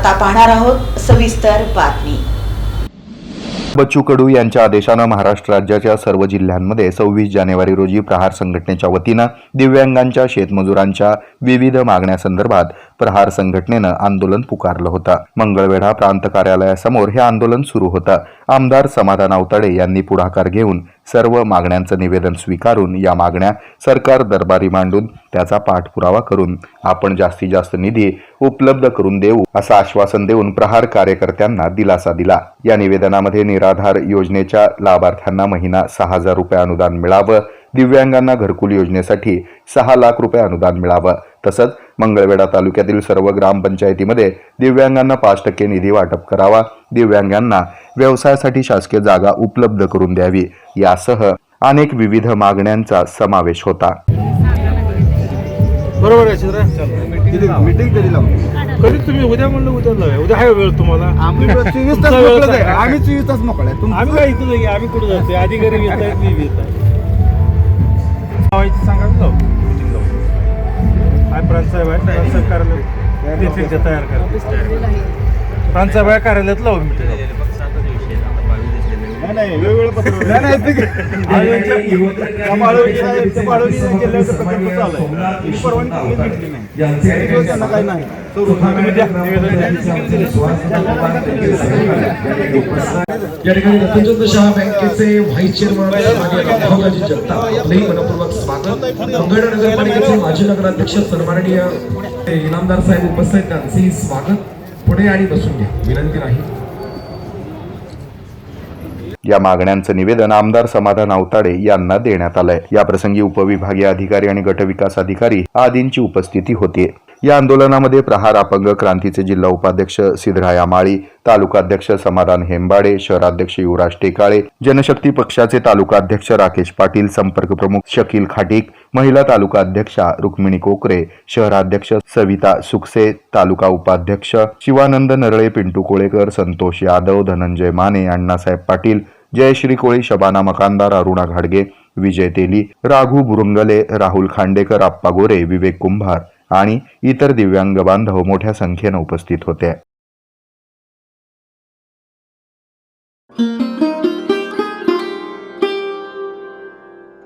आता पाहणार आहोत सविस्तर बातमी. बच्चू कडू यांच्या आदेशानं महाराष्ट्र राज्याच्या सर्व जिल्ह्यांमध्ये सव्वीस जानेवारी रोजी प्रहार संघटनेच्या वतीनं दिव्यांगांच्या शेतमजुरांच्या विविध मागण्यासंदर्भात प्रहार संघटनेनं आंदोलन पुकारलं होतं. मंगळवेढा प्रांत कार्यालयासमोर हे आंदोलन सुरू होतं. आमदार समाधान आवताडे यांनी पुढाकार घेऊन सर्व मागण्यांचं निवेदन स्वीकारून या मागण्या सरकार दरबारी मांडून त्याचा पाठपुरावा करून आपण जास्तीत जास्त निधी उपलब्ध करून देऊ असं आश्वासन देऊन प्रहार कार्यकर्त्यांना दिलासा दिला. या निवेदनामध्ये निराधार योजनेच्या लाभार्थ्यांना महिना सहा हजार रुपये अनुदान मिळावं. दिव्यांगांना घरकुल योजनेसाठी सहा लाख रुपये अनुदान मिळावं. तसंच मंगळवेढा तालुक्यातील सर्व ग्रामपंचायतीमध्ये दिव्यांगांना पाच टक्के निधी वाटप करावा. दिव्यांगांना व्यवसायासाठी शासकीय जागा उपलब्ध करून द्यावी. यासह अनेक विविध मागण्यांचा समावेश होता. बरोबर आहे मीटिंग कधी लावू. कधी तुम्ही उद्या म्हणलं उद्या लावूया. उद्या आहे वेळ तुम्हाला. आम्ही चोवीस तास आहे. आम्ही चोवीस तास मोकळे आहे. तुम- आम्ही काय इथं आम्ही कुठं जातोय? अधिकारी येत आहेत मी येत आहे लावायची सांगा प्रांत साहेब आहे प्रांत साहेब कार्यालय तयार करा प्रांत साहेब आहे कार्यालयात लावू मीटिंग नाही. त्यांना काही नाही या ठिकाणी रतनचंद्र शहा बँकेचे व्हाईस चेअरमन जगताप आपलंही मनपूर्वक स्वागत नगरपालिकेचे माजी नगराध्यक्ष सन्माननीय इनामदार साहेब उपस्थित त्यांचेही स्वागत पुढे आणि बसून घ्या विनंती नाही या मागण्यांचं निवेदन आमदार समाधान आवताडे यांना देण्यात आलंय. याप्रसंगी उपविभागीय अधिकारी आणि गटविकास अधिकारी आदींची उपस्थिती होती. या आंदोलनामध्ये प्रहार अपंग क्रांतीचे जिल्हा उपाध्यक्ष सिद्धराया माळी तालुकाध्यक्ष समाधान हेंबाडे शहराध्यक्ष युवराज टेकाळे जनशक्ती पक्षाचे तालुकाध्यक्ष राकेश पाटील संपर्क प्रमुख शकील खाटीक महिला तालुका अध्यक्षा रुक्मिणी कोकरे शहराध्यक्ष सविता सुखसे तालुका उपाध्यक्ष शिवानंद नरळे पिंटू कोळेकर संतोष यादव धनंजय माने अण्णासाहेब पाटील जयश्री कोळी शबाना मकानदार अरुणा घाडगे विजय तेली राघू बुरुंगले राहुल खांडेकर आप्पा गोरे विवेक कुंभार आणि इतर दिव्यांग बांधव मोठ्या संख्येनं उपस्थित होते.